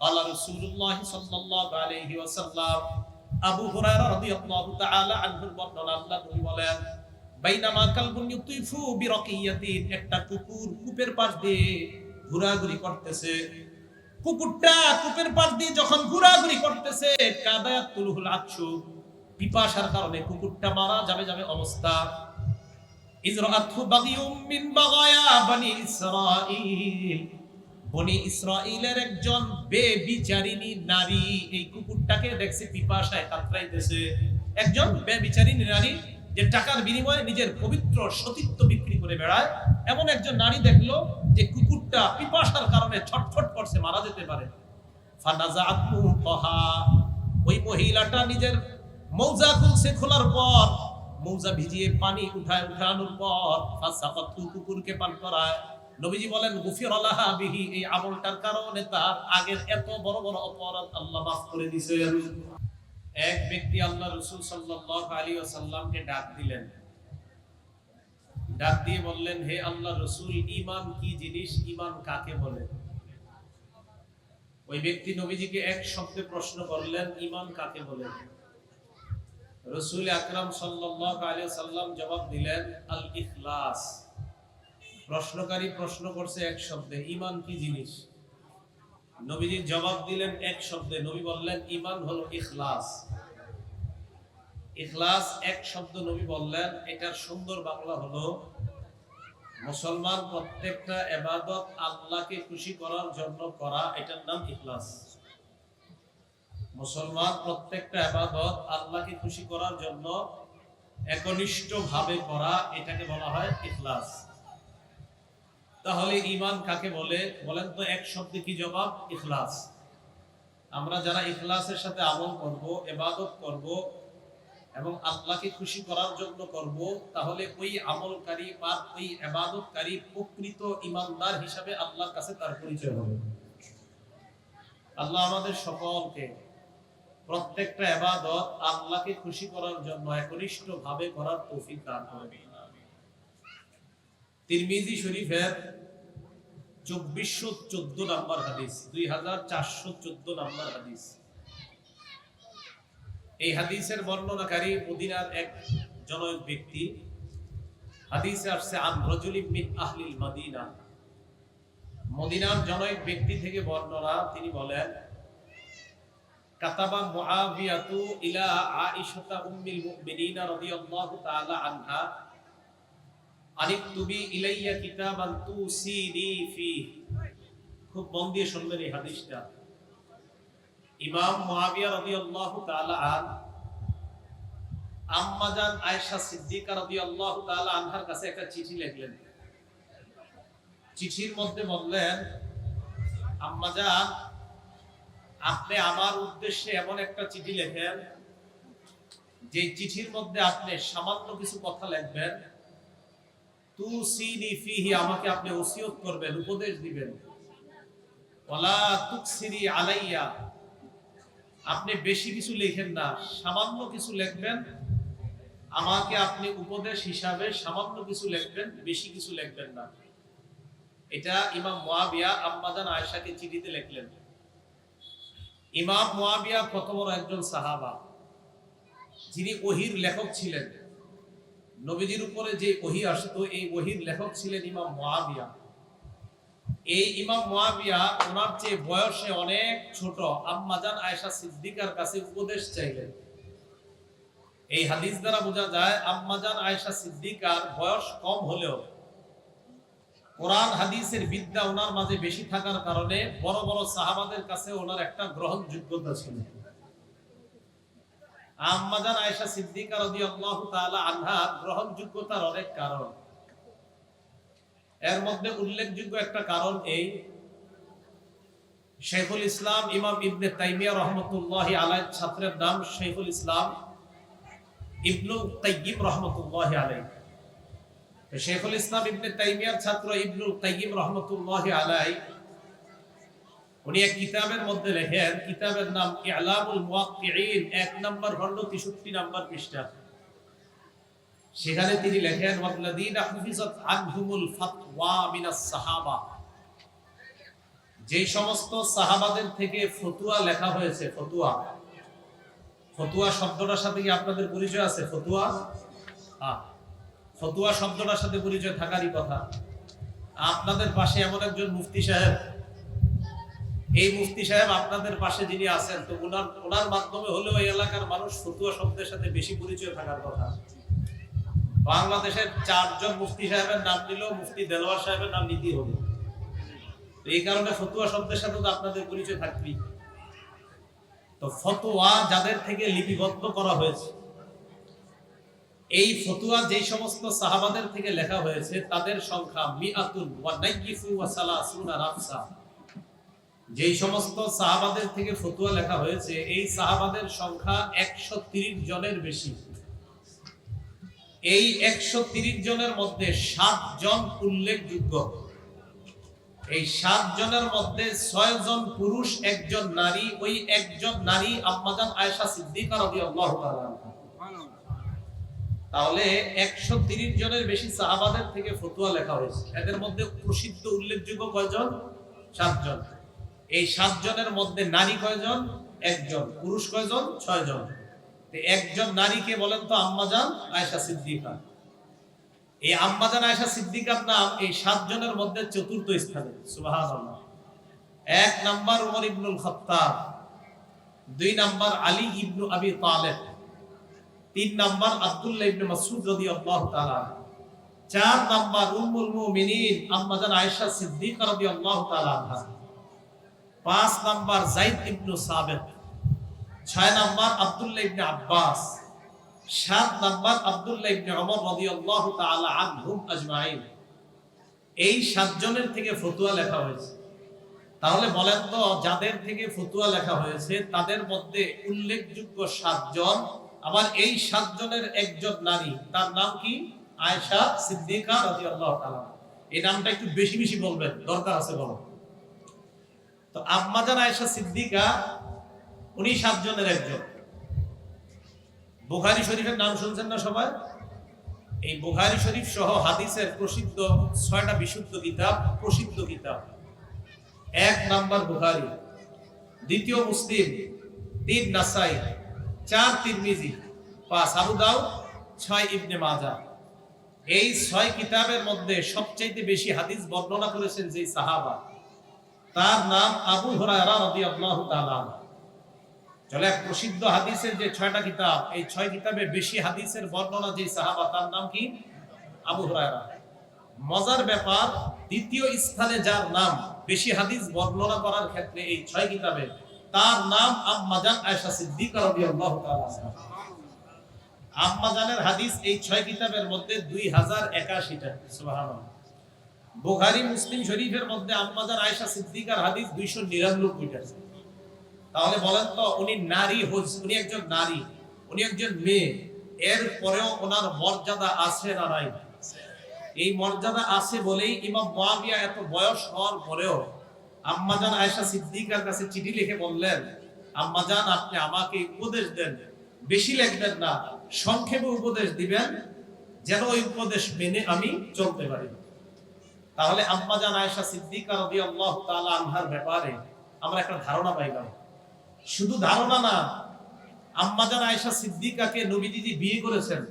قال رسول الله صلى الله عليه وسلم আবু হুরায়রা রাদিয়াল্লাহু তাআলা আনহুর বর্ণনা আল্লাহ নবী বলেন বাইনামা কালবুন ইউতিফু বিরাকিয়াতিন একটা কুকুর কূপের পাশ দিয়ে ঘোরাঘুরি করতেছে কুকুরটা কূপের পাশ দিয়ে যখন ঘোরাঘুরি করতেছে কাদায়াতুলহুল আচ্ছু পিপাসার কারণে কুকুরটা মারা যাবে যাবে অবস্থা ইজরাআতহু বাগিয়ুম মিন বাগায়া বনি ইসরাঈল বনি ইসরাইলের একজন বেবিচারিণী নারী এই কুকুরটাকে দেখছে পিপাসায় কাতরাইতেছে একজন নারী যে টাকার বিনিময়ে নিজের পবিত্র সতীত্ব বিক্রি করে বেড়ায়। এমন একজন নারী দেখল যে কুকুরটা পিপাসার কারণে ছটফট করছে, মারা যেতে পারে। ওই মহিলাটা নিজের মৌজা খুলছে খোলার পর, মৌজা ভিজিয়ে পানি উঠায় উঠানোর পর কুকুরকে পান করায়। নবীজি বলেন, গুফির আল্লাহ বিহি এই আমলটার কারণে তার আগের এত বড় বড় অপরাধ আল্লাহ মাফ করে দিছে। এক ব্যক্তি আল্লাহ রসুল সাল্লাল্লাহু আলাইহি ওয়াসাল্লামকে ডাক দিলেন। ডাক দিয়ে বললেন, হে আল্লাহ রসুল, ঈমান কি জিনিস? ঈমান কাকে বলে? ওই ব্যক্তি নবীজিকে এক শব্দে প্রশ্ন করলেন, ঈমান কাকে বলে? রসুল আকরাম সাল্লাল্লাহু আলাইহি সাল্লাম জবাব দিলেন আল ইখলাস প্রশ্নকারী প্রশ্ন করছে এক শব্দে, ইমান কি জিনিস? নবীজি জবাব দিলেন এক শব্দে, নবী বললেন, ইমান হলো ইখলাস। ইখলাস এক শব্দ নবী বললেন, এটার সুন্দর বাংলা হলো, মুসলমান প্রত্যেকটা এবাদত আল্লাহকে খুশি করার জন্য করা, এটার নাম ইখলাস। মুসলমান প্রত্যেকটা এবাদত আল্লাহকে খুশি করার জন্য একনিষ্ঠ ভাবে করা, এটাকে বলা হয় ইখলাস। তাহলে ইমান কাকে বলে? বলেন তো এক শব্দে কি জবাব? ইখলাস। আমরা যারা ইখলাসের সাথে আমল করব এবাদত করব এবং আল্লাহকে খুশি করার জন্য করব, তাহলে ওই আমলকারী বা ওই এবাদতকারী প্রকৃত ইমানদার হিসাবে আল্লাহর কাছে তার পরিচয় হবে। আল্লাহ আমাদের সকলকে প্রত্যেকটা এবাদত আল্লাহকে খুশি করার জন্য একনিষ্ঠ ভাবে করার তৌফিক দান করবে তিরমিজি শরীফের চব্বিশশো চোদ্দ নাম্বার হাদিস, দুই হাজার চারশো চোদ্দ নাম্বার হাদিস। এই হাদিসের বর্ণনাকারী মদিনার এক জনক ব্যক্তি, হাদিসে আসছে, আন রজুলি আহলিল মদিনা। মদিনার জনক ব্যক্তি থেকে বর্ণনা, তিনি বলেন, কাতাবা মুআবিয়াতু ইলা আয়েশা উম্মিল মুমিনিনা রাদিয়াল্লাহু তাআলা আনহা। আনিকতুবি ইলাইয়া কিতাবান ফি। খুব মন দিয়ে শুনবেন এই হাদিসটা। ইমাম মুআবিয়া রাদিয়াল্লাহু তাআলা আন আম্মাজান আয়েশা সিদ্দিকা রাদিয়াল্লাহু তাআলা আনহার কাছে একটা চিঠি লিখলেন। চিঠির মধ্যে বললেন আম্মাজান আপনি আমার উদ্দেশ্যে এমন একটা চিঠি লেখেন যে চিঠির মধ্যে আপনি সামান্য কিছু কথা লিখবেন আমাকে আপনি ওসিয়ত করবেন, উপদেশ দিবেন। আলাইয়া, আপনি বেশি কিছু লেখেন না, সামান্য কিছু লিখবেন। আমাকে আপনি উপদেশ হিসাবে সামান্য কিছু লিখবেন, বেশি কিছু লিখবেন না। এটা ইমাম মুয়াবিয়া আম্মাজান আয়েশাকে চিঠিতে লিখলেন। ইমাম মুয়াবিয়া কত বড় একজন সাহাবা, যিনি ওহির লেখক ছিলেন। নবীজির উপরে যে ওহি আসতো, এই ওহির লেখক ছিলেন ইমাম মুয়াবিয়া এই ইমাম মুয়াবিয়া ওনার চেয়ে বয়সে অনেক ছোট। আম্মাজান আয়েশা সিদ্দিকার কাছে উপদেশ চাইলেন। এই হাদিস দ্বারা বোঝা যায় আম্মাজান আয়েশা সিদ্দিকার বয়স কম হলেও কোরআন হাদিসের বিদ্যা ওনার মাঝে বেশি থাকার কারণে বড় বড় সাহাবাদের কাছে ওনার একটা গ্রহণযোগ্যতা ছিল। শেখুল ইসলাম ইমাম ইবনে ছাত্রের নাম শেখুল ইসলাম ইবনু তাইয়িম রহমতুল্লাহি আলাই শেখুল ইসলাম ইবনে তাইমিয়ার ছাত্র ইবনুল কাইয়িম রহমতুল্লাহি আলাই উনি এক কিতাবের মধ্যে লেখেন কিতাবের নাম ইলামুল মুওয়াক্কিঈন এক নম্বর খণ্ড 63 নম্বর পৃষ্ঠা। সেখানে তিনি লেখেন ওয়াল্লাযীনা হুফিজাত আনহুমুল ফাতওয়া মিনাস সাহাবা। যেই সমস্ত সাহাবাদের থেকে ফতুয়া লেখা হয়েছে ফতুয়া। ফতুয়া শব্দটার সাথে কি আপনাদের পরিচয় আছে? ফতুয়া? আহ, ফতুয়া শব্দটার সাথে পরিচয় থাকারই কথা। আপনাদের পাশে এমন একজন মুফতি সাহেব এই মুফতি সাহেব আপনাদের পাশে যিনি আছেন, তো ওনার ওনার মাধ্যমে হলেও এই এলাকার মানুষ ফতুয়া শব্দের সাথে বেশি পরিচয় থাকার কথা। বাংলাদেশের চারজন মুফতি সাহেবের নাম নিলেও মুফতি দেলোয়ার সাহেবের নাম নিতেই হবে। এই কারণে ফতুয়া শব্দের সাথে তো আপনাদের পরিচয় থাকবেই। তো ফতোয়া যাদের থেকে লিপিবদ্ধ করা হয়েছে, এই ফতুয়া যেই সমস্ত সাহাবাদের থেকে লেখা হয়েছে, তাদের সংখ্যা মিআতুন ওয়া নাইয়িফু ওয়া সালাসুনা রাফসা। যেই সমস্ত সাহাবাদের থেকে ফতুয়া লেখা হয়েছে, এই সাহাবাদের সংখ্যা একশো জনের বেশি। এই একশো জনের মধ্যে সাত জন উল্লেখযোগ্য। এই সাত জনের মধ্যে ছয় জন পুরুষ, একজন নারী, ওই একজন নারী আম্মাজান আয়েশা সিদ্দিকা তাহলে একশো তিরিশ জনের বেশি সাহাবাদের থেকে ফতুয়া লেখা হয়েছে। এদের মধ্যে প্রসিদ্ধ উল্লেখযোগ্য কয়জন? সাতজন। এই সাতজনের মধ্যে নারী কয়জন? একজন। পুরুষ কয়জন? ছয় জন একজন নারীকে বলেন তো আম্মাজান, আয়েশা সিদ্দিকা। এই আম্মাজান, আয়েশা সিদ্দিকার নাম এই সাতজনের মধ্যে চতুর্থ স্থানে। সুবহানাল্লাহ। এক নাম্বার উমর ইবনুল খাত্তাব, দুই নাম্বার আলী ইবনু আবি তালেব, তিন নাম্বার আব্দুল্লাহ ইবনে মাসউদ রাদিয়াল্লাহু তাআলা চার নাম্বার উম্মুল মুমিনিন আম্মাজান, আয়েশা সিদ্দিকা রাদিয়াল্লাহু তাআলা আনহা। পাঁচ নাম্বার যায়েদ ইবনু সাবিত ছয় নাম্বার আব্দুল্লাহ ইবনে আব্বাস, সাত নাম্বার আব্দুল্লাহ ইবনে ওমর রাদিয়াল্লাহু তাআলা আনহুম আজমাইন। এই সাতজনের থেকে ফতোয়া লেখা হয়েছে। তাহলে বলেন তো, যাদের থেকে ফতুয়া লেখা হয়েছে, তাদের মধ্যে উল্লেখযোগ্য সাতজন আবার এই সাতজনের একজন নারী, তার নাম কি? আয়েশা সিদ্দিকা রাদিয়াল্লাহু তাআলা। এই নামটা একটু বেশি বেশি বলবেন, দরকার আছে বলো তো আম্মাজান আয়েশা সিদ্দিকা, উনি সাতজনের একজন। বুখারী শরীফের নাম শুনছেন না সবাই? এই বুখারী শরীফ সহ হাদিসের প্রসিদ্ধ ছয়টা বিশুদ্ধ কিতাব, প্রসিদ্ধ কিতাব। এক নাম্বার বুখারী, দ্বিতীয় মুসলিম, তিন নাসাই, চার তিরমিজি, পাঁচ আবু দাউদ, ছয় ইবনে মাজা এই ছয় কিতাবের মধ্যে সবচাইতে বেশি হাদিস বর্ণনা করেছেন যে সাহাবা। তার নাম আবু হুরায়রা চলে এক প্রসিদ্ধ হাদিসের যে ছয়টা কিতাব, এই ছয় কিতাবে বেশি হাদিসের বর্ণনা যে সাহাবা, তার নাম কি? আবু হুরায়রা। মজার ব্যাপার, দ্বিতীয় স্থানে যার নাম বেশি হাদিস বর্ণনা করার ক্ষেত্রে এই ছয় কিতাবে, তার নাম আম্মাজান আয়েশা সিদ্দিকা রাদিয়াল্লাহু তাআলা আম্মাজানের হাদিস এই ছয় কিতাবের মধ্যে দুই হাজার একাশিটা, সুবহানাল্লাহ। বুখারী মুসলিম শরীফের মধ্যে আম্মাজান আয়েশা সিদ্দিকার হাদিস দুইশো নিরানব্বইটা তাহলে বলেন তো, উনি নারী হচ্ছে উনি একজন নারী, উনি একজন মেয়ে, এর পরেও ওনার মর্যাদা আছে না নাই? এই মর্যাদা আছে বলেই ইমাম মুয়াবিয়া এত বয়স হওয়ার পরেও আম্মাজান আয়েশা সিদ্দিকার কাছে চিঠি লিখে বললেন আম্মাজান আপনি আমাকে উপদেশ দেন। বেশি লিখবেন না, সংক্ষেপে উপদেশ দিবেন, যেন ওই উপদেশ মেনে আমি চলতে পারি। তাহলে আম্মাজান আয়েশা সিদ্দিকা রাদিয়াল্লাহু তাআলা আনহার ব্যাপারে আমরা একটা ধারণা পাইলাম। শুধু ধারণা না আম্মাজান আয়েশা সিদ্দিকাকে নবীজি বিয়ে করেছেন,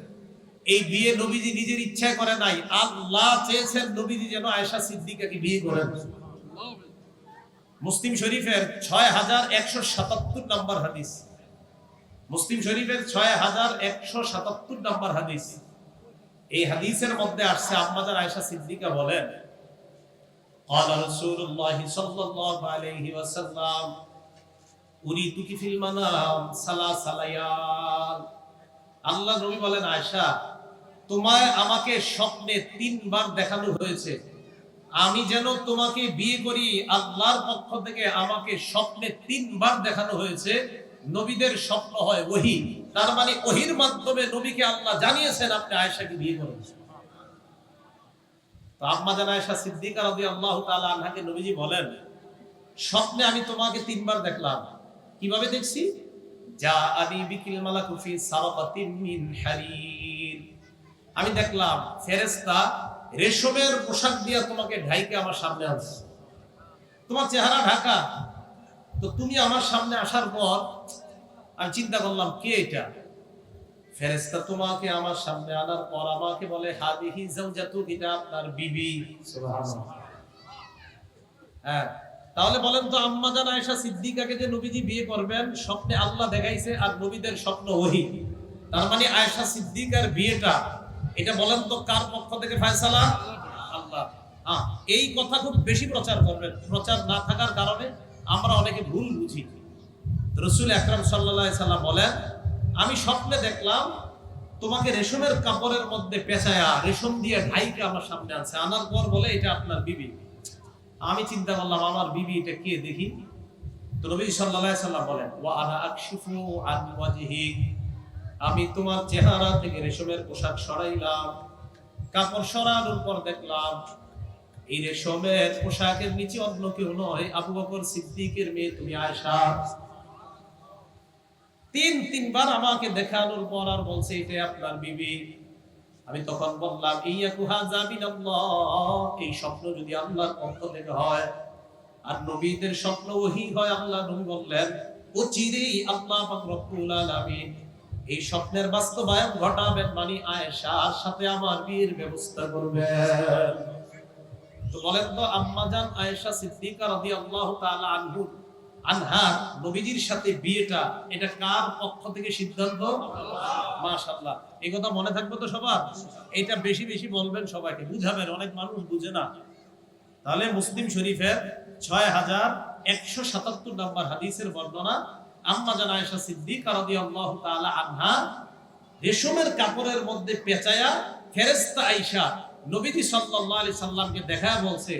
এই বিয়ে নবীজি নিজের ইচ্ছায় করে নাই। আল্লাহ চেয়েছেন নবীজি যেন আয়েশা সিদ্দিকাকে বিয়ে করেন। মুসলিম শরীফের ছয় হাজার একশো সাতাত্তর নম্বর হাদিস। মুসলিম শরীফের ছয় হাজার একশো সাতাত্তর নম্বর হাদিস। এই হাদিসের মধ্যে আসছে আম্মাজান আয়েশা সিদ্দিকা বলেন قال رسول الله صلى الله عليه وسلم উরিতুকি ফিল মানাম সালাসালায়াল আল্লাহ নবী বলেন আয়েশা তোমায় আমাকে স্বপ্নে তিনবার দেখানো হয়েছে আমি যেন তোমাকে বিয়ে করি আল্লাহর পক্ষ থেকে আমাকে স্বপ্নে তিনবার দেখানো হয়েছে নবীদের স্বপ্ন হয় ওহি তার মানে ওহির মাধ্যমে নবীকে আল্লাহ জানিয়েছেন আপনি আয়েশাকে বিয়ে করেছেন তো তাআলা আনহাকে নবীজি বলেন, স্বপ্নে আমি তোমাকে তিনবার দেখলাম। কীভাবে দেখছি? যা আদি বিকিল মালাকু ফি মিন হারির। আমি দেখলাম ফেরেশতা রেশমের পোশাক দিয়া তোমাকে ঢাইকে আমার সামনে আসছে তোমার চেহারা ঢাকা। তো তুমি আমার সামনে আসার পর আমি চিন্তা করলাম, কে এটা? ফেরেস্তা তোমাকে আমার সামনে আনার পর আমাকে বলে, হাদিহি জাওজাতু এটা আপনার বিবি। হ্যাঁ তাহলে বলেন তো, আম্মা জান আয়েশা সিদ্দিকাকে যে নবীজি বিয়ে করবেন, স্বপ্নে আল্লাহ দেখাইছে আর নবীদের স্বপ্ন ওহি। তার মানে আয়েশা সিদ্দিকার বিয়েটা, এটা বলেন তো, কার পক্ষ থেকে ফয়সালা? আল্লাহ। হ্যাঁ এই কথা খুব বেশি প্রচার করবেন, প্রচার না থাকার কারণে আমরা অনেকে ভুল বুঝি। রসুল আকরাম সাল্লাহ সাল্লাম বলেন আমি স্বপ্নে দেখলাম তোমাকে রেশমের কাপড়ের মধ্যে পেঁচায়া রেশম দিয়ে ঢাইকে আমার সামনে আছে আনার পর বলে, এটা আপনার বিবি। আমি চিন্তা করলাম, আমার বিবি এটা কে দেখি? তো নবী সাল্লাম বলেন, ওয়া আনা আকশিফু আন আমি তোমার চেহারা থেকে রেশমের পোশাক সরাইলাম, কাপড় সরানোর পর দেখলাম, এই রেশমের পোশাকের নিচে অন্য কেউ নয়, আবু বকর সিদ্দিকের মেয়ে তুমি আয়েশা। তিন, তিনবার আমাকে দেখানোর পর আর বলছে, এটা আপনার বিবি। আমি তখন বললাম, ইয়াকুহা জামিনাল্লাহ। এই স্বপ্ন যদি আল্লাহর পক্ষ থেকে হয়, আর নবীদের স্বপ্ন ওহি হয় আল্লাহ, নবী বললেন, ও চিরেই আল্লাহ রব্বুল আলামিন। এই স্বপ্নের বাস্তবায়ন ঘটাবেন মানে আয়েশার সাথে আমার বিয়ের ব্যবস্থা করবেন। তো বলেন তো আম্মাজান আয়েশা সিদ্দিকা রাদিয়াল্লাহু তাআলা আনহু আনহা নবীজির সাথে বিয়েটা, এটা কার পক্ষ থেকে সিদ্ধান্ত? এই কথা মনে থাকবে তো সবার? এটা বেশি বেশি বলবেন সবাইকে। বুঝাবেন, অনেক মানুষ বুঝে না। তাহলে মুসলিম শরীফের ছয় হাজার একশো সাতাত্তর নম্বর হাদিসের বর্ণনা আম্মা সিদ্দিকা আনহা রেশমের কাপড়ের মধ্যে পেঁচায়া ফেরেশতা আয়েশা নবীজি সাল্লাল্লাহু আলাইহি সাল্লামকে দেখা বলছে,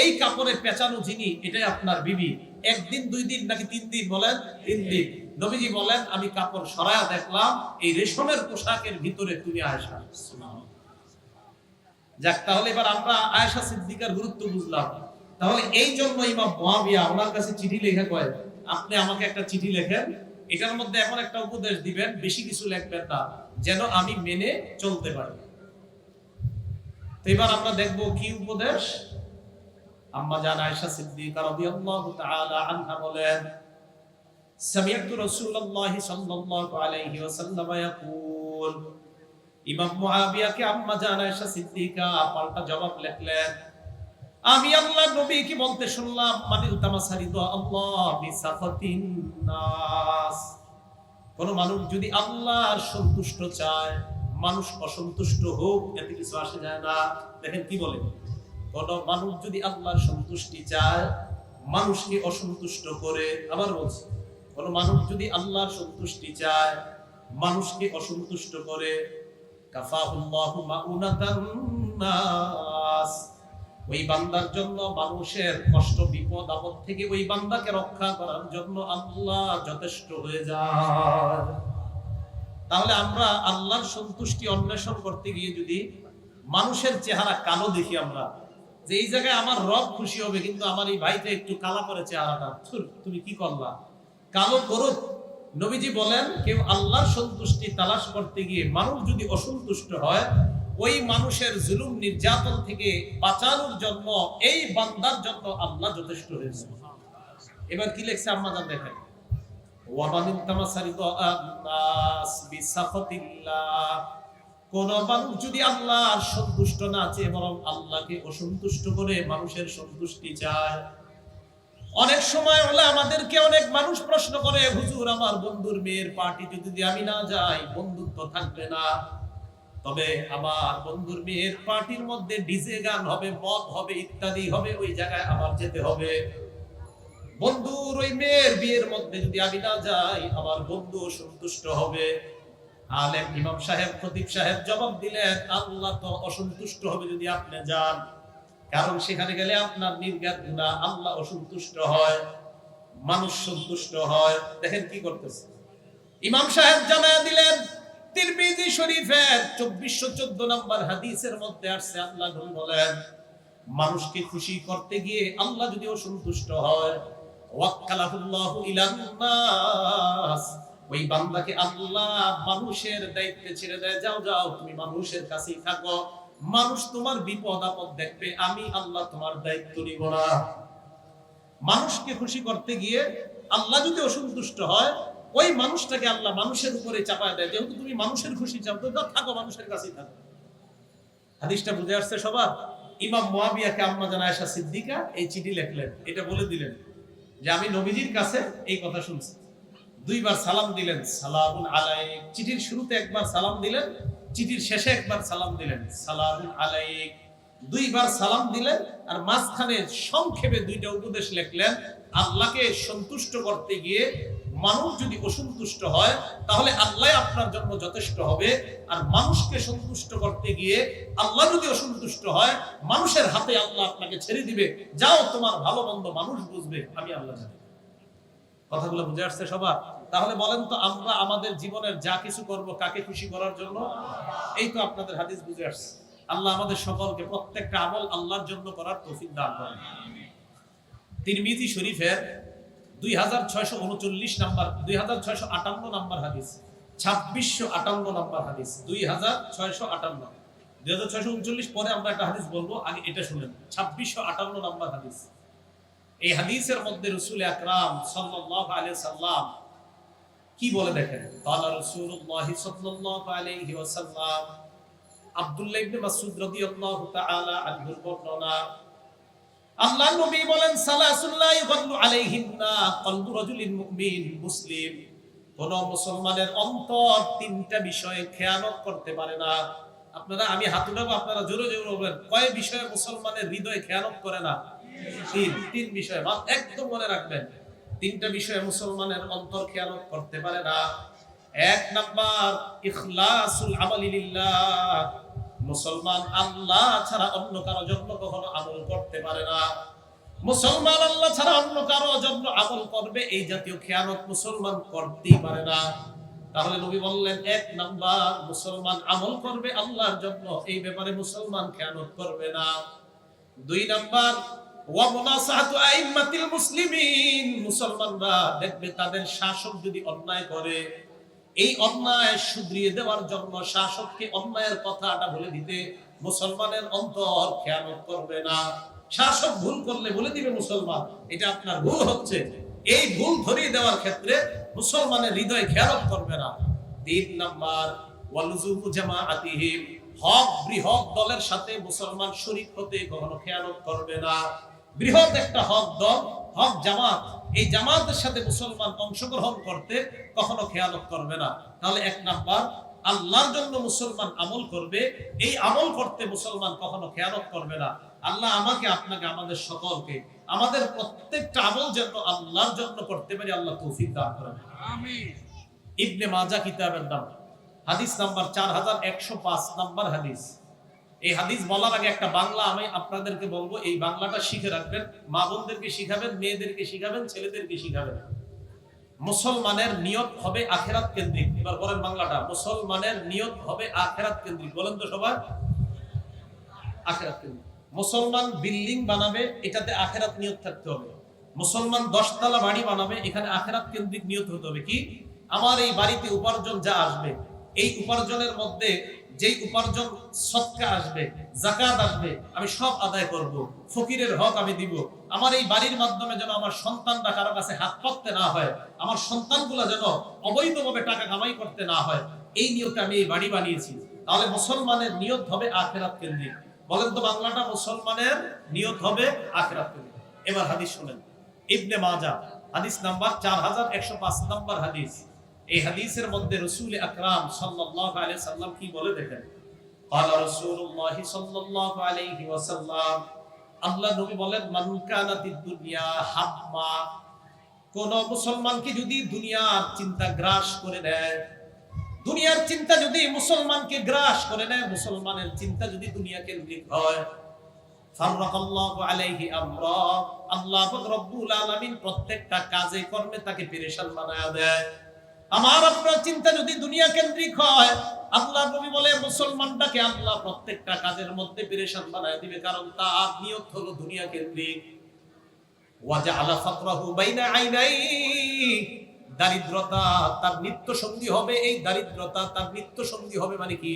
এই কাপড়ে পেঁচানো যিনি এটাই আপনার বিবি। একদিন, দুই দিন, নাকি তিন দিন বলেন? তিন দিন। নবীজি বলেন, আমি কাপড় সরায়া দেখলাম, এই রেশমের পোশাকের ভিতরে তুমি আয়েশা। যাক, তাহলে এবার আমরা আয়েশা সিদ্দিকার গুরুত্ব বুঝলাম। তাহলে এই জন্য ইমাম মুয়াবিয়া ওনার কাছে চিঠি লেখা কয়, আপনি আমাকে একটা চিঠি লেখেন, এটার মধ্যে এমন একটা উপদেশ দিবেন, বেশি কিছু লিখবেন না, যেন আমি মেনে চলতে পারি। তো এবার আমরা দেখব কি উপদেশ? বলেন পাল্টা জবাব আমি আল্লাহ নবী কি বলতে শুনলাম আল্লাহ কোন মানুষ যদি আল্লাহর সন্তুষ্ট চায়, মানুষ অসন্তুষ্ট হোক, এতে কিছু আসে যায় না। দেখেন কি বলে? কোন মানুষ যদি আল্লাহর সন্তুষ্টি চায়, মানুষকে অসন্তুষ্ট করে, আবার বলছে কোন মানুষ যদি আল্লাহর সন্তুষ্টি চায়, মানুষকে অসন্তুষ্ট করে ওই বান্দার জন্য মানুষের কষ্ট, বিপদ, আপদ থেকে ওই বান্দাকে রক্ষা করার জন্য আল্লাহ যথেষ্ট হয়ে যায়। তাহলে আমরা আল্লাহর সন্তুষ্টি অন্বেষণ করতে গিয়ে যদি মানুষের চেহারা কালো দেখি আমরা যে এই জায়গায় আমার রব খুশি হবে, কিন্তু আমার এই ভাইটা একটু কালা করে চেহারাটা। তুমি কি করলা? কালো করুক নবীজি বলেন, কেউ আল্লাহর সন্তুষ্টি তালাশ করতে গিয়ে মানুষ যদি অসন্তুষ্ট হয়, ওই মানুষের জুলুম নির্যাতন থেকে বাঁচানোর জন্য এই বান্দার জন্য আল্লাহ যথেষ্ট হয়েছে। এবার কি লেখছে জান দেখেন? ওয়াবানিন তামাসারিদ আন্নাস বিসাফাতিল্লাহ। কোন মানুষ যদি আল্লাহ সন্তুষ্ট না চেয়ে বরং আল্লাহকে অসন্তুষ্ট করে মানুষের সন্তুষ্টি চায়। অনেক সময় হলে আমাদেরকে অনেক মানুষ প্রশ্ন করে, হুজুর, আমার বন্ধুর মেয়ের পার্টিতে যদি আমি না যাই, বন্ধুত্ব থাকবে না। তবে আমার বন্ধুর মেয়ের পার্টির মধ্যে ডিজে গান হবে, মদ হবে, ইত্যাদি হবে, ওই জায়গায় আমার যেতে হবে। বন্ধুর ওই মেয়ের বিয়ের মধ্যে যদি আমি না যাই, আমার বন্ধু সন্তুষ্ট হবে। আলেম ইমাম সাহেব, খতিব সাহেব জবাব দিলেন, আল্লাহ তো অসন্তুষ্ট হবে যদি আপনি যান। কারণ সেখানে গেলে আপনার নির্গাত গুণা, আল্লাহ অসন্তুষ্ট হয়, মানুষ সন্তুষ্ট হয়। দেখেন কি করতেছে। ইমাম সাহেব জানায় দিলেন, তিরমিজি শরীফের চব্বিশশো চোদ্দ নম্বর হাদিসের মধ্যে আসছে আল্লাহ নবী বলেন, মানুষকে খুশি করতে গিয়ে আল্লাহ যদি অসন্তুষ্ট হয়, ওয়াক্কালাহুল্লাহু ইলান নাস ওই বান্দাকে আল্লাহ মানুষের দায়িত্বে ছেড়ে দেয়, যাও যাও, তুমি মানুষের কাছেই থাকো। মানুষ তোমার বিপদ আপদ দেখবে, আমি আল্লাহ তোমার দায়িত্ব নিব না। মানুষকে খুশি করতে গিয়ে আল্লাহ যদি অসন্তুষ্ট হয়, ওই মানুষটাকে আল্লাহ মানুষের উপরে চাপায় দেয়। যেহেতু তুমি মানুষের খুশি চাও, তো থাকো, মানুষের কাছেই থাকো। হাদিসটা বুঝে আসছে সবার? ইমাম মুয়াবিয়াকে আম্মা জানা আয়েশা সিদ্দিকা এই চিঠি লিখলেন, এটা বলে দিলেন যে, আমি নবীজির কাছে এই কথা শুনছি। দুইবার সালাম দিলেন, সালামুন আলাইক। চিঠির শুরুতে একবার সালাম দিলেন, চিঠির শেষে একবার সালাম দিলেন, সালামুন আলাইক। দুইবার সালাম দিলেন আর মাঝখানে সংক্ষেপে দুইটা উপদেশ লিখলেন, আল্লাহকে সন্তুষ্ট করতে গিয়ে মানুষ যদি অসন্তুষ্ট হয়, তাহলে আল্লাহ আপনার জন্য যথেষ্ট হবে। আর মানুষকে সন্তুষ্ট করতে গিয়ে আল্লাহ যদি অসন্তুষ্ট হয়, মানুষের হাতে আল্লাহ আপনাকে ছেড়ে দিবে। যাও, তোমার ভালো মন্দ মানুষ বুঝবে, আমি আল্লাহ জানি। কথাগুলো বুঝে আসছে সবার? তাহলে বলেন তো আমরা আমাদের জীবনের যা কিছু করব, কাকে খুশি করার জন্য? এই তো আপনাদের হাদিস বুঝে আসছে। আল্লাহ আমাদের সকলকে প্রত্যেকটা আমল আল্লাহর জন্য করার তৌফিক দান করেন। তিরমিজি শরীফের দুই হাজার ছয়শো উনচল্লিশ নাম্বার, দুই হাজার ছয়শো আটান্ন নাম্বার হাদিস, ছাব্বিশশো আটান্ন নাম্বার হাদিস, দুই হাজার ছয়শো আটান্ন। দুই হাজার ছয়শো উনচল্লিশ পরে আমরা একটা হাদিস বলব, আগে এটা শুনেন। ছাব্বিশশো আটান্ন নাম্বার হাদিস। এই হাদিসের মধ্যে রসুল আকরাম সাল্লাল্লাহু আলাইহি সাল্লাম কি বলে দেখেন? সাল্লাল্লাহু আলাইহি ওয়াসাল্লাম আব্দুল্লাহ ইবনে মাসউদ রাদিয়াল্লাহু তাআলা বর্ণনা, আল্লাহ নবী বলেন কলবু রাজুলিন মুমিন মুসলিম। কোন মুসলমানের অন্তর তিনটা বিষয়ে খেয়ানত করতে পারে না। আপনারা, আমি হাত উঠাবো, আপনারা জোরে জোরে বলবেন, কয় বিষয়ে মুসলমানের হৃদয় খেয়ানত করে না? তিন তিন বিষয় একদম মনে রাখবেন। তিনটা বিষয়ে মুসলমানের অন্তর খেয়ানত করতে পারে না। এক নাম্বার, ইখলাসুল আমালি লিল্লাহ। মুসলমান আল্লাহ ছাড়া অন্য কারও জন্য কখনো আমল করতে পারে না। মুসলমান আল্লাহ ছাড়া অন্য কারও জন্য আমল করবে, এই জাতীয় খেয়ানত মুসলমান করতেই পারে না। তাহলে নবী বললেন, এক নাম্বার, মুসলমান আমল করবে আল্লাহর জন্য, এই ব্যাপারে মুসলমান খেয়ানত করবে না। দুই নাম্বার মুসলমানরা দেখবে তাদের শাসক যদি অন্যায় করে, এই অন্যায় দেওয়ার জন্য শাসককে অন্যায়ের কথাটা বলে দিতে মুসলমানের অন্তর করবে না। শাসক ভুল করলে বলে দিবে মুসলমান, এটা আপনার ভুল হচ্ছে। এই ভুল ধরিয়ে দেওয়ার ক্ষেত্রে মুসলমানের হৃদয় খেয়ালত করবে না। তিন নাম্বার হক বৃহৎ দলের সাথে মুসলমান শরীক হতে কখনো খেয়ানত করবে না। বৃহৎ একটা হক দল হক জামাত। এই জামাতের সাথে মুসলমান অংশগ্রহণ করতে কখনো খেয়ালত করবে না। তাহলে এক নাম্বার আল্লাহর জন্য মুসলমান আমল করবে। এই আমল করতে মুসলমান কখনো খেয়ালত করবে না। আল্লাহ আমাকে আপনাকে আমাদের সকলকে আমাদের প্রত্যেকটা আমল যেন আল্লাহর জন্য করতে পারি আল্লাহ তৌফিক দান করেন। ইবনে মাজা কিতাবের নাম। হাদিস নাম্বার চার হাজার একশো পাঁচ নাম্বার হাদিস। এই হাদিস বলার আগে একটা বাংলা আমি আপনাদেরকে বলব, এই বাংলাটা শিখে রাখবেন। মা বোনদেরকে শিখাবেন, মেয়েদেরকে শিখাবেন, ছেলেদেরকে শিখাবেন। মুসলমানের নিয়ত হবে আখেরাত কেন্দ্রিক। এবার বলেন বাংলাটা, মুসলমানের নিয়ত হবে আখেরাত কেন্দ্রিক। বলেন তো সবাই। আখেরাত কেন্দ্রিক। মুসলমান বিল্ডিং বানাবে, এটাতে আখেরাত নিয়ত থাকতে হবে। মুসলমান দশতলা বাড়ি বানাবে, এখানে আখেরাত কেন্দ্রিক নিয়ত হতে হবে। কি? আমার এই বাড়িতে উপার্জন যা আসবে, এই উপার্জনের মধ্যে যেই উপার্জন সৎকা আসবে জাকাত আসবে, আমি সব আদায় করব, ফকিরের হক আমি দিব। আমার এই বাড়ির মাধ্যমে যেন আমার সন্তানরা কারও কাছে হাত পাততে না হয়, আমার সন্তানগুলো যেন অবৈধভাবে টাকা কামাই করতে না হয়, এই নিয়তে আমি এই বাড়ি বানিয়েছি। তাহলে মুসলমানের নিয়ত হবে আখেরাত কেন্দ্রিক। বলেন তো বাংলাটা মুসলমানের নিয়ত হবে আখেরাত কেন্দ্রিক। এবার হাদিস শুনেন। ইবনে মাজা হাদিস নাম্বার চার হাজার একশো পাঁচ নাম্বার হাদিস। এই হাদিসের মধ্যে রসুল আকরাম সাল্লাল্লাহু আলাইহি সাল্লাম কি বলে দেখেন قال رسول الله صلى الله عليه وسلم আল্লাহ নবী বলেন মান কানাতিদ দুনিয়া হাম্মা কোন মুসলমানকে যদি দুনিয়ার চিন্তা গ্রাস করে নেয় দুনিয়ার চিন্তা যদি মুসলমানকে গ্রাস করে নেয় মুসলমানের চিন্তা যদি দুনিয়া কেন্দ্রিক হয় ফাররাকাল্লাহু আলাইহি আমরা আল্লাহ পাক রব্বুল আলামিন প্রত্যেকটা কাজে কর্মে তাকে পেরেশান বানায়া দেয় আমার আপনার চিন্তা যদি দুনিয়া কেন্দ্রিক হয়, আল্লাহ নবী বলে, মুসলমানটাকে আল্লাহ প্রত্যেকটা কাজের মধ্যে পেরেশান বানায় দিবে, কারণ তার নিয়ত হলো দুনিয়া কেন্দ্রিক। দারিদ্রতা তার নিত্য সঙ্গী হবে, এই দারিদ্রতা তার নিত্য সঙ্গী হবে মানে কি?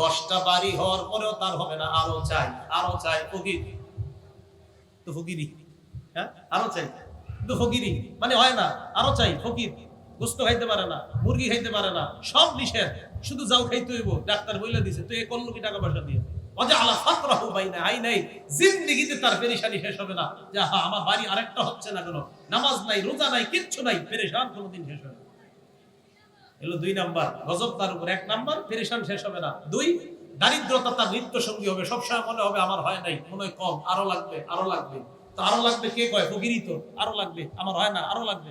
দশটা বাড়ি হওয়ার পরেও তার হবে না, আরও চাই আরও চাই, ফকির। তো হ্যাঁ? আরও চাই। ফকিরি মানে হয় না, আরও চাই, ফকির। গোস্ত খাইতে পারে না, মুরগি খাইতে পারে না, সব নিষেধ। শুধু যাও খাইতে হইব, ডাক্তার বইলে দিছে তুই এ কি টাকা পয়সা দিয়ে? তার আমার উপর এক নাম্বার, পেরেশান শেষ হবে না। দুই, দারিদ্রতা তার নিত্য সঙ্গী হবে, সবসময় মনে হবে আমার হয় নাই, মনে হয় কম, আরও লাগবে আরও লাগবে। তো আরও লাগবে কে কয়? ফকিরি তো, আরও লাগবে, আমার হয় না, আরও লাগবে।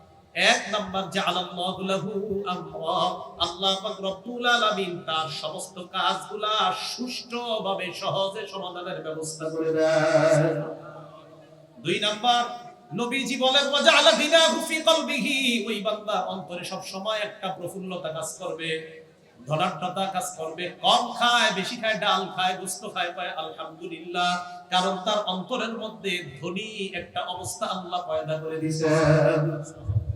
এক নাম্বার, জাআলাল্লাহু লাহু আমরা আল্লাহ পাক রব্বুল আলামিন তার সমস্ত কাজগুলা সুষ্ঠুভাবে, সহজে সমাধানের ব্যবস্থা করে দেন। দুই নাম্বার, নবীজি বলেন ওয়াজআলা ফি কলবিহি। ওই বান্দা অন্তরে সব সময় একটা প্রফুল্লতা কাজ করবে, ধনাঢ্যতা কাজ করবে, কম খায়, বেশি খায়, ডাল খায়, গোস্ত খায়, পায়, আলহামদুলিল্লাহ। কারণ তার অন্তরের মধ্যে ধনী একটা অবস্থা আল্লাহ পয়দা করে দিয়েছেন।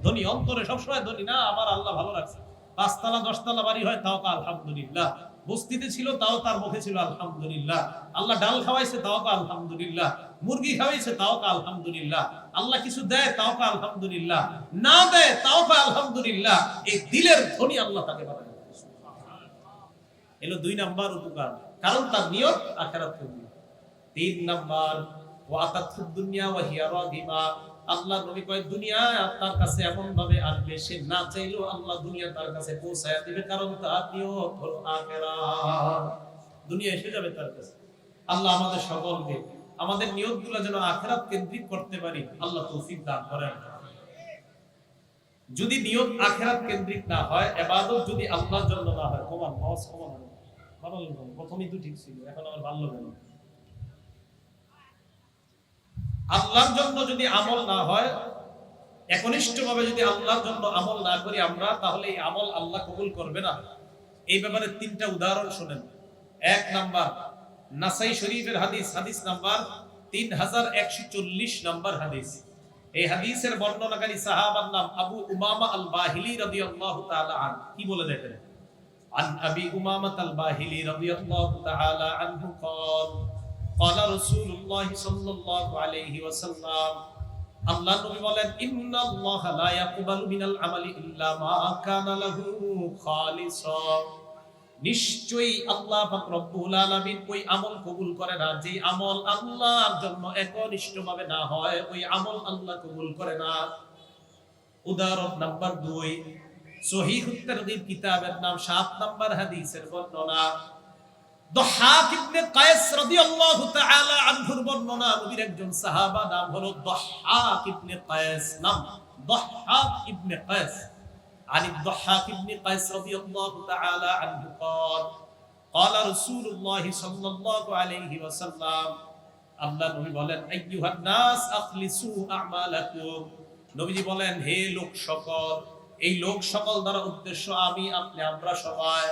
ধনী, অন্তরে সবসময় ধনী। না, আমার আল্লাহ ভালো রাখছে পাঁচতলা, দশতলা বাড়ি হয়, তাও কা আলহামদুলিল্লাহ। বস্তিতে ছিল, তাও তার মুখে ছিল আলহামদুলিল্লাহ। আল্লাহ ডাল খাওয়াইছে, তাও কা আলহামদুলিল্লাহ। মুরগি খাওয়াইছে, তাও কা আলহামদুলিল্লাহ। আল্লাহ কিছু দেয়, তাও কা আলহামদুলিল্লাহ। না দেয়, তাও কা আলহামদুলিল্লাহ। এই দিলের ধনী আল্লাহ তাকে বানায় এলো দুই নাম্বার উপকার। কারণ তার নিয়ত আখেরাত তিন নাম্বার ওয়াতাতুদ দুনিয়া ওয়া রাগিমা। আল্লাহ নবী কয় দুনিয়া তার কাছে এমন ভাবে আসবে, সে না চাইলেও আল্লাহ দুনিয়া তার কাছে পৌঁছায় দিবে, কারণ তার হলো দুনিয়া এসে যাবে তার কাছে। আল্লাহ আমাদের সকলকে, আমাদের নিয়তগুলো যেন আখেরাত কেন্দ্রিক করতে পারি, আল্লাহ তৌফিক দান করেন। যদি নিয়ত আখেরাত কেন্দ্রিক না হয়, এবাদত যদি আল্লাহর জন্য না হয়, কমান হজ কমান। প্রথমেই তো ঠিক ছিল, এখন আমার ভালো না। আল্লাহর জন্য যদি আমল না হয় একনিষ্ঠ ভাবে যদি আল্লাহর জন্য আমল না করি আমরা তাহলে এই আমল আল্লাহ কবুল করবে না এই ব্যাপারে তিনটা উদাহরণ শুনেন এক নাম্বার নাসাই শরীফের হাদিস হাদিস নাম্বার তিন হাজার একশো চল্লিশ নাম্বার হাদিস এই হাদিসের বর্ণনাকারী সাহাবার নাম আবু উমামা আল বাহিলি রাদিয়াল্লাহু তাআলা আন কি বলে দেখেন عن أبي أمامة الباهلي رضي الله تعالى عنه قال قال رسول الله صلى الله عليه وسلم আল্লাহ নবী বলেন ইন্না আল্লাহ লা ইয়াকবালু মিনাল আমালি ইল্লা মা কানা লাহু খালিসা নিশ্চয়ই আল্লাহ পাক রব্বুল আলামিন ওই আমল কবুল করে না যে আমল আল্লাহর জন্য একনিষ্ঠভাবে না হয় ওই আমল আল্লাহ কবুল করে না উদাহরণ নাম্বার দুই সহিহ তারগীব কিতাবের নাম 7 নাম্বার হাদিসের বর্ণনা দহাক ইবনে কায়েস রাদিয়াল্লাহু তাআলা আনহুর বর্ণনা নবীর একজন সাহাবা নাম হলো দহাক ইবনে কায়েস নাম দহাক ইবনে কায়েস عن الضحاك بن قيس رضي الله تعالى عنه قال قال رسول الله صلى الله عليه وسلم আল্লাহ নবী বলেন আইয়ুহান নাস আখলিসু আমালাকুম নবীজি বলেন হে লোক সকল এই লোক সকল দ্বারা উদ্দেশ্য আমি আপনি আমরা সবাই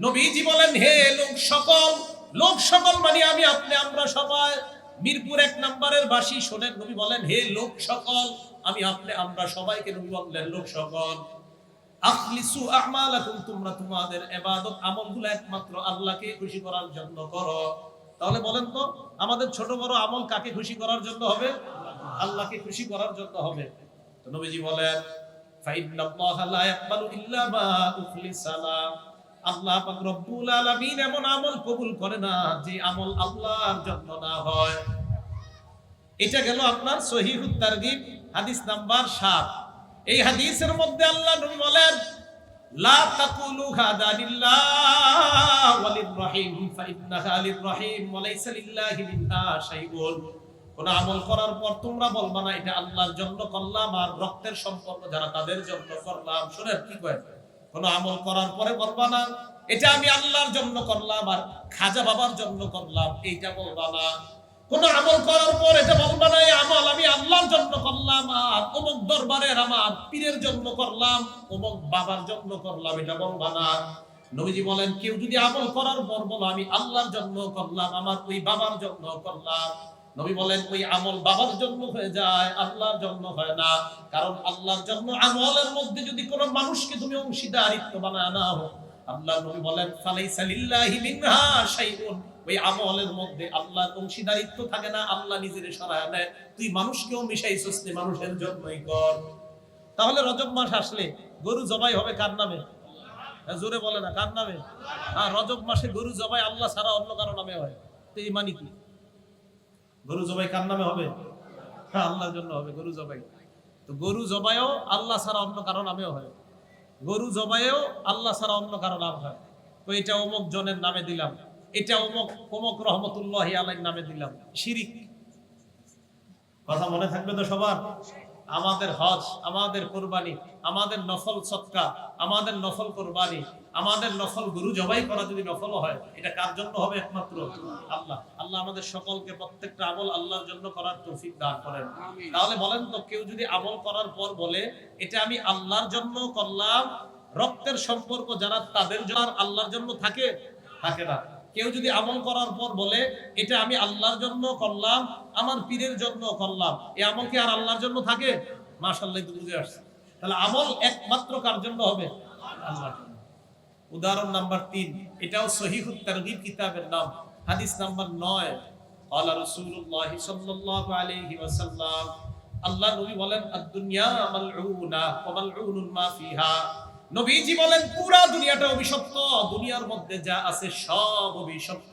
নবীজি বলেন, হে লোক সকল লোক সকল মানে আমি, আপনি, আমরা সবাই। মিরপুর এক নম্বরের বাসী শোনেন, নবী বলেন, হে লোক সকল, আমি, আপনি, আমরা সবাইকে নবী বললেন, লোক সকল। আখলিসু আমালাকুম, তোমরা তোমাদের ইবাদত আমলগুলো একমাত্র আল্লাহকে খুশি করার জন্য করো। তাহলে বলেন তো, আমাদের ছোট বড় আমল কাকে খুশি করার জন্য হবে? আল্লাহকে খুশি করার জন্য হবে। তো নবীজি বলেন, ফাইন্নাল্লাহা লা ইয়াকবালু ইল্লা মা উখলিসা আল্লাহ পাক রব্বুল আলামিন এমন আমল কবুল করে না যে আমল আল্লাহর জন্য না হয়। এটা গেল আপনার তারগিব, হাদিস নাম্বার 7 এই হাদিসের মধ্যে আল্লাহ নবী বলেন, লা তাকুলু হাদা লিল্লাহ ওয়ালির রহিম ফাইন্নাহা লির রহিম লিল্লাহি মিনহা কোন আমল করার পর তোমরা বলবা না, এটা আল্লাহর জন্য করলাম আর রক্তের সম্পর্ক যারা তাদের জন্য করলাম। শুনেন কি কয়? কোন আমল করার পরে বলবা না, এটা আমি আল্লাহর জন্য করলাম আর খাজা বাবার জন্য করলাম, এইটা বলবা না। কোন আমল করার পর এটা বলবা না, এই আমল আমি আল্লাহর জন্য করলাম আর অমুক দরবারের আমার পীরের জন্য করলাম, অমুক বাবার জন্য করলাম, এটা বলবা না। নবীজি বলেন, কেউ যদি আমল করার পর বলো, আমি আল্লাহর জন্য করলাম, আমার ওই বাবার জন্য করলাম। নবী বলেন ওই আমল বাবার জন্য হয়ে যায় আল্লাহর জন্য হয় না। কারণ আল্লাহর জন্য আমলের মধ্যে যদি কোনো মানুষকে তুমি অংশীদারিত্ব বানায় না হো আল্লাহ নবী বলেন ফালাইসা লিল্লাহি মিনহা শাইউন। ওই আমলের মধ্যে আল্লাহর অংশীদারিত্ব থাকে না আল্লাহ নিজের নেয়। তুই মানুষকেও মিশাইছিস নে মানুষের জন্যই কর। তাহলে রজব মাস আসলে গরু জবাই হবে কার নামে? হ্যাঁ, জোরে বলে না কার নামে? হ্যাঁ রজব মাসে গরু জবাই আল্লাহ ছাড়া অন্য কারও নামে হয়। তো এই মানি কি? গরু জবাই কার নামে হবে? হ্যাঁ আল্লাহর জন্য হবে, গরু জবাই। তো গরু জবাইও আল্লাহ ছাড়া অন্য কারও নামেও হয়। গরু জবাইও আল্লাহ ছাড়া অন্য কারও নাম হয়। তো এটা অমুক জনের নামে দিলাম। এটা অমুক অমুক রহমতুল্লাহ আলাইর নামে দিলাম। শিরিক। কথা মনে থাকবে তো সবার? আমাদের হজ, আমাদের কোরবানি, আমাদের নফল সৎকা, আমাদের নফল কোরবানি আমাদের নফল গুরু জবাই করা যদি নফল হয় এটা কার জন্য হবে একমাত্র আল্লাহ? আল্লাহ আমাদের সকলকে প্রত্যেকটা আমল আল্লাহর জন্য করার তৌফিক দান করেন। তাহলে বলেন তো কেউ যদি আমল করার পর বলে এটা আমি আল্লাহর জন্য করলাম রক্তের সম্পর্ক যারা তাদের জন্য আল্লাহর জন্য থাকে? থাকে না। কেউ যদি আমল করার পর বলে এটা আমি আল্লাহর জন্য করলাম আমার পীরের জন্য করলাম এই আমল কি আর আল্লাহর জন্য থাকে? মাশাআল্লাহ তো বুঝে আসছে। তাহলে আমল একমাত্র কার জন্য হবে? আল্লাহর জন্য। উদাহরণ নাম্বার তিন, এটাও সহিহুত তারগিব কিতাবের নাম। হাদিস নাম্বার নয় আল্লাহ রসুল্লাহ সাল্লাহ আলহি আল্লাহ নবী বলেন দুনিয়া আমাল রুনা কমাল রুনুল মা ফিহা। নবীজি বলেন দুনিয়াটা অভিশপ্ত, দুনিয়ার মধ্যে যা আছে সব অভিশপ্ত।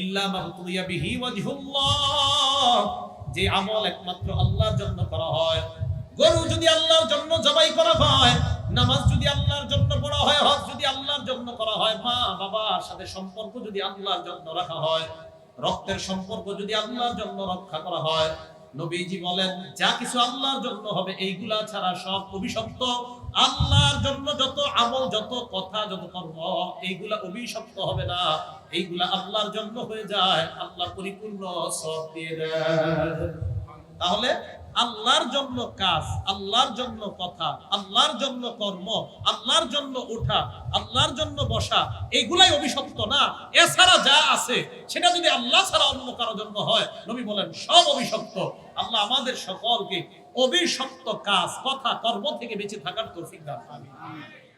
ইল্লা মাহতুয়া বিহি ওয়াজহুল্লাহ। যে আমল একমাত্র আল্লাহর জন্য করা হয়, গরু যদি আল্লাহর জন্য জবাই করা হয় নামাজ যদি আল্লাহর জন্য পড়া হয় যদি আল্লাহর জন্য করা হয়, মা বাবার সাথে সম্পর্ক যদি আল্লাহর জন্য রাখা হয়, রক্তের সম্পর্ক যদি আল্লাহর জন্য রক্ষা করা হয়, নবীজি বলেন, যা কিছু আল্লাহর জন্য হবে, এইগুলা ছাড়া সব অভিশপ্ত। আল্লাহর জন্য যত আমল, যত কথা, যত কর্ম, এইগুলা অভিশপ্ত হবে না। এইগুলা আল্লাহর জন্য হয়ে যায়, আল্লাহ পরিপূর্ণ সব দিয়ে দেয়। তাহলে আল্লাহর জন্য কাজ, আল্লাহর জন্য কথা, আল্লাহর জন্য কর্ম, আল্লাহর জন্য ওঠা আল্লাহর জন্য বসা, এগুলাই অভিশপ্ত না এছাড়া যা আছে, সেটা যদি আল্লাহ ছাড়া অন্য কারও জন্য হয়, নবী বলেন, সব অভিশপ্ত আল্লাহ আমাদের সকলকে অভিশপ্ত কাজ, কথা, কর্ম থেকে বেঁচে থাকার দান করুন।